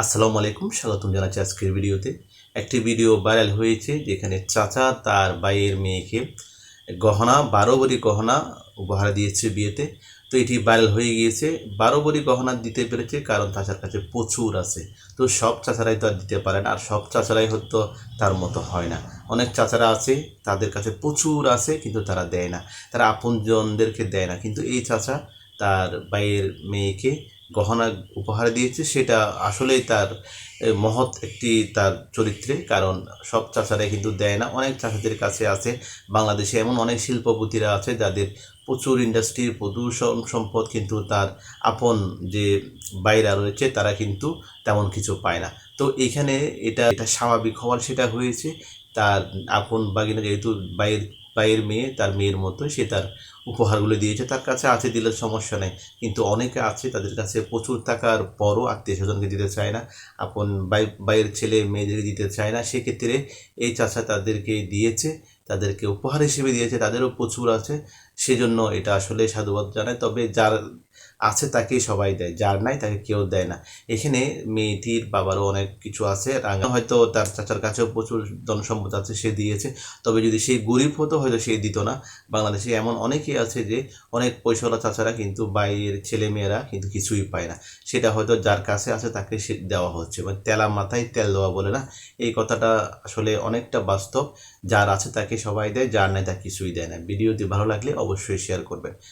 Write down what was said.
আসসালামু আলাইকুম, স্বাগতম জানাচ্ছি আজকের ভিডিওতে। একটি ভিডিও ভাইরাল হয়েছে যেখানে চাচা তার ভাইয়ের মেয়েকে গহনা, বারো ভরি গহনা উপহার দিয়েছে বিয়েতে। তো এটি ভাইরাল হয়ে গিয়েছে। বারো ভরি গহনা দিতে পেরেছে কারণ চাচার কাছে প্রচুর আছে। তো সব চাচারাই তো আর দিতে পারে না, আর সব চাচারাই হয়তো তার মতো হয় না। অনেক চাচারা আছে, তাদের কাছে প্রচুর আছে, কিন্তু তারা দেয় না। তারা আপনজনদেরকে দেয় না। কিন্তু এই চাচা তার ভাইয়ের মেয়েকে গহনা উপহার দিয়েছে, সেটা আসলেই তার মহৎ একটি তার চরিত্রে। কারণ সব চাচারাই কিন্তু দেয় না। অনেক চাচাদের কাছে আছে। বাংলাদেশে এমন অনেক শিল্পপতিরা আছে যাদের প্রচুর ইন্ডাস্ট্রির প্রদূষণ সম্পদ কিন্তু তার আপন যে বাইরা রয়েছে, তারা কিন্তু তেমন কিছু পায় না। তো এখানে এটা এটা স্বাভাবিক হওয়ার সেটা হয়েছে। তার আপন বাগিনা যেহেতু বাইয়ের মেয়ে, তার মেয়ের মতো, সে তার উপহারগুলো দিয়েছে। তার কাছে আছে, দিলে সমস্যা নেই। কিন্তু অনেকে আছে, তাদের কাছে প্রচুর টাকার পরও আত্মীয় স্বজনকে দিতে চায় না। আপন বাই বাইয়ের ছেলে, মেয়েদেরকে দিতে চায় না। সেক্ষেত্রে এই চাচা তাদেরকে দিয়েছে, তাদেরকে উপহার হিসেবে দিয়েছে, তাদেরও প্রচুর আছে। সেজন্য এটা আসলে সাধুবাদ জানায়। তবে যার আছে তাকে সবাই দেয়, যার নাই তাকে কেউ দেয় না। এখানে মেয়েটির বাবারও অনেক কিছু আছে, রাঙা হয়তো তার চাচার কাছেও প্রচুর জনসম্পদ আছে, সে দিয়েছে। তবে যদি সেই গরিব হতো, হয়তো সে দিত না। বাংলাদেশে এমন অনেকেই আছে যে, অনেক পয়সাওয়ালা চাচারা কিন্তু বাইরের ছেলে মেয়েরা কিন্তু কিছুই পায় না। সেটা হয়তো যার কাছে আছে তাকে সে দেওয়া হচ্ছে। মানে তেলা মাথায় তেল দেওয়া বলে না? এই কথাটা আসলে অনেকটা বাস্তব। যার আছে তাকে সবাই দেয়, যার নাই তা কিছুই দেয় না। ভিডিওটি ভালো লাগলে অবশ্যই শেয়ার করবেন।